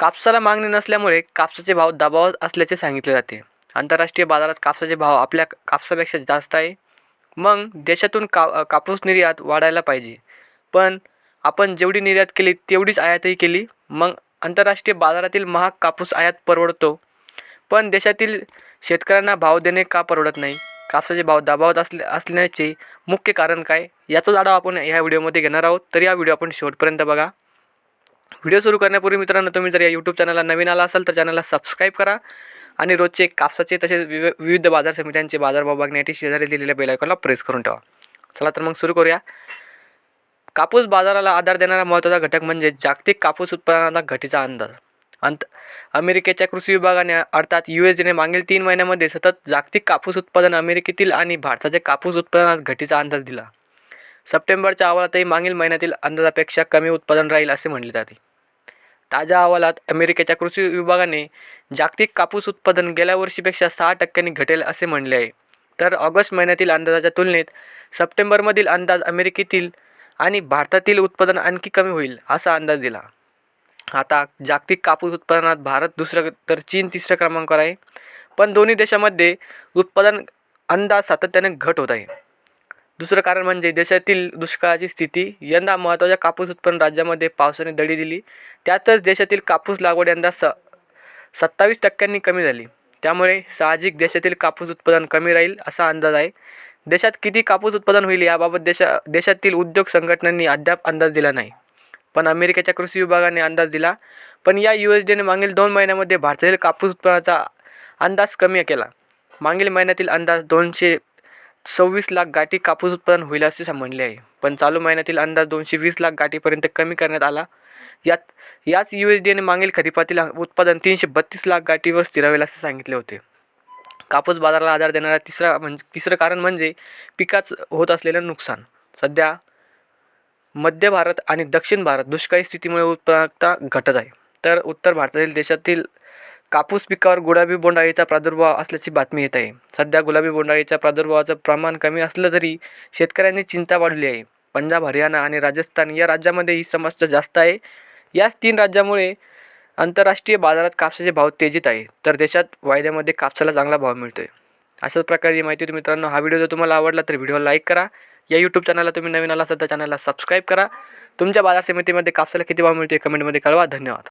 कापसाला मागणी नसल्यामुळे कापसाचे भाव दबावात असल्याचे सांगितले जाते. आंतरराष्ट्रीय बाजारात कापसाचे भाव आपल्या कापसापेक्षा जास्त आहे. मग देशातून का कापूस निर्यात वाढायला पाहिजे. पण आपण जेवढी निर्यात केली तेवढीच आयातही केली. मग आंतरराष्ट्रीय बाजारातील महाग कापूस आयात परवडतो. पण देशातील शेतकऱ्यांना भाव देणे का परवडत नाही? कापसाचे भाव दबावत असले असल्याचे मुख्य कारण काय? याचाच आढावा आपण ह्या व्हिडिओमध्ये घेणार आहोत. तर या व्हिडिओ आपण शेवटपर्यंत बघा. व्हिडिओ सुरू करण्यापूर्वी मित्रांनो तुम्ही जर या यूट्यूब चॅनलला नवीन आला असाल तर चॅनलला सबस्क्राईब करा. आणि रोजचे कापसाचे तसेच विव विविध बाजार समित्यांचे बाजारभाव बघण्यासाठी शेजारी दिलेल्या बेलायकॉनला प्रेस करून ठेवा. चला तर मग सुरू करूया. कापूस बाजाराला आधार देणारा महत्त्वाचा घटक म्हणजे जागतिक कापूस उत्पादनाचा घटीचा अंदाज. अंत अमेरिकेच्या कृषी विभागाने अर्थात यू एस डीने मागील तीन महिन्यामध्ये सतत जागतिक कापूस उत्पादन अमेरिकेतील आणि भारताच्या कापूस उत्पादनात घटीचा अंदाज दिला. सप्टेंबरच्या अहवालातही मागील महिन्यातील अंदाजापेक्षा कमी उत्पादन राहील असे म्हटले जाते. ताज्या अहवालात अमेरिकेच्या कृषी विभागाने जागतिक कापूस उत्पादन गेल्या वर्षीपेक्षा सहा टक्क्यांनी घटेल असे म्हणले आहे. तर ऑगस्ट महिन्यातील अंदाजाच्या तुलनेत सप्टेंबरमधील अंदाज अमेरिकेतील आणि भारतातील उत्पादन आणखी कमी होईल असा अंदाज दिला. आता जागतिक कापूस उत्पादनात भारत दुसरं तर चीन तिसऱ्या क्रमांकावर आहे. पण दोन्ही देशामध्ये उत्पादन अंदाज सातत्याने घट होत आहे. दुसरं कारण म्हणजे देशातील दुष्काळाची स्थिती. यंदा महत्त्वाच्या कापूस उत्पन्न राज्यामध्ये पावसाने दडी दिली. त्यातच देशातील कापूस लागवड यंदा स सत्तावीस टक्क्यांनी कमी झाली. त्यामुळे साहजिक देशातील कापूस उत्पादन कमी राहील असा अंदाज आहे. देशात किती कापूस उत्पादन होईल याबाबत देशा देशातील उद्योग संघटनांनी अद्याप अंदाज दिला नाही. पण अमेरिकेच्या कृषी विभागाने अंदाज दिला. पण या यू एस डीने मागील दोन महिन्यामध्ये भारतातील कापूस उत्पादनाचा अंदाज कमी केला. मागील महिन्यातील अंदाज दोनशे सव्वीस लाख गाठी कापूस उत्पादन होईल असे म्हणले आहे. पण चालू महिन्यातील अंदाज दोनशे वीस लाख गाठीपर्यंत कमी करण्यात आला. यात याच यू एस डी एने मागील खरीपातील उत्पादन तीनशे बत्तीस लाख गाठीवर स्थिरावेल असे सांगितले होते. कापूस बाजाराला आधार देणारा तिसरा म्हणजे तिसरं कारण म्हणजे पिकाच होत असलेलं नुकसान. सध्या मध्य भारत आणि दक्षिण भारत दुष्काळी स्थितीमुळे उत्पादकता घटत आहे. तर उत्तर भारतातील देशातील कापूस पिकावर गुलाबी बोंडअळीचा प्रादुर्भाव असल्याची बातमी येत आहे. सध्या गुलाबी बोंडअळीच्या प्रादुर्भावाचं प्रमाण कमी असलं तरी शेतकऱ्यांनी चिंता वाढली आहे. पंजाब हरियाणा आणि राजस्थान या राज्यामध्ये ही समस्या जास्त आहे. याच तीन राज्यामुळे आंतरराष्ट्रीय बाजारात कापसाचे भाव तेजीत आहे तर देशात वायद्यामध्ये कापसाला चांगला भाव मिळतो आहे अशाच प्रकारची माहिती होती मित्रांनो हा व्हिडिओ जर तुम्हाला आवडला तर व्हिडिओ लाईक करा. या यूट्यूब चॅनलला तुम्ही नवीन आला असाल तर चॅनलला सबस्क्राईब करा. तुमच्या बाजार समितीमध्ये कापसाला किती भाव मिळतो कमेंटमध्ये कळवा. धन्यवाद.